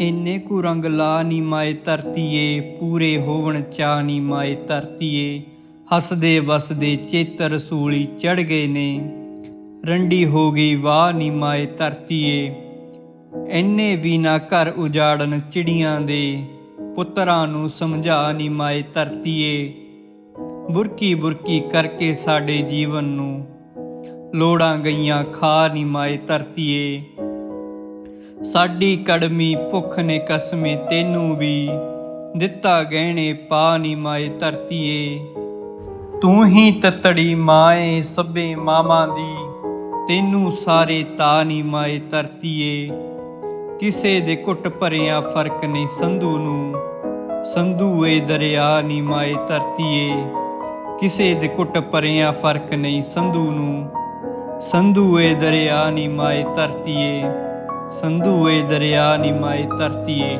ਇੰਨੇ ਕੁ ਰੰਗ ਲਾ ਨੀ ਮਾਏ ਧਰਤੀਏ, ਪੂਰੇ ਹੋਵਣ ਚਾ ਨੀ ਮਾਏ ਧਰਤੀਏ। ਹੱਸਦੇ ਵਸਦੇ ਚੇਤਰ ਰਸੂਲੀ ਚੜ ਗਏ ਨੇ। ਰੰਡੀ ਹੋ ਗਈ ਵਾਹ ਨੀ ਮਾਏ ਧਰਤੀਏ। ਇੰਨੇ ਵੀ ਨਾ ਘਰ ਉਜਾੜਨ ਚਿੜੀਆਂ ਦੇ। ਪੁੱਤਰਾਂ ਨੂੰ ਸਮਝਾ ਨੀ ਮਾਏ ਧਰਤੀਏ। ਬੁਰਕੀ ਬੁਰਕੀ ਕਰਕੇ ਸਾਡੇ ਜੀਵਨ ਨੂੰ। ਲੋੜਾਂ ਗਈਆਂ ਖਾ ਨੀ ਮਾਏ ਧਰਤੀਏ। ਸਾਡੀ ਕੜਮੀ ਭੁੱਖ ਨੇ ਕਸਮੇ ਤੈਨੂੰ ਵੀ। ਦਿੱਤਾ ਗਹਿਣੇ ਪਾ ਨੀ ਮਾਏ ਧਰਤੀਏ। ਤੂੰ ਹੀ ਤਤੜੀ ਮਾਏ ਸਭੇ ਮਾਵਾਂ ਦੀ। ਤੈਨੂੰ ਸਾਰੇ ਤਾ ਨੀ ਮਾਏ ਧਰਤੀਏ। ਕਿਸੇ ਦੇ ਕੁੱਟ ਭਰਿਆ ਫ਼ਰਕ ਨਹੀਂ ਸੰਧੂ ਨੂੰ। ਸੰਧੂ ਏ ਦਰਿਆ ਨੀ ਮਾਏ ਧਰਤੀਏ। ਕਿਸੇ ਦੇ ਕੁੱਟ ਭਰਿਆ ਫ਼ਰਕ ਨਹੀਂ ਸੰਧੂ ਨੂੰ। ਸੰਧੂ ਏ ਦਰਿਆ ਨੀ ਮਾਏ ਧਰਤੀਏ। ਸੰਧੂ ਦਰਿਆ ਨੀ ਮਾਏ ਧਰਤੀਏ।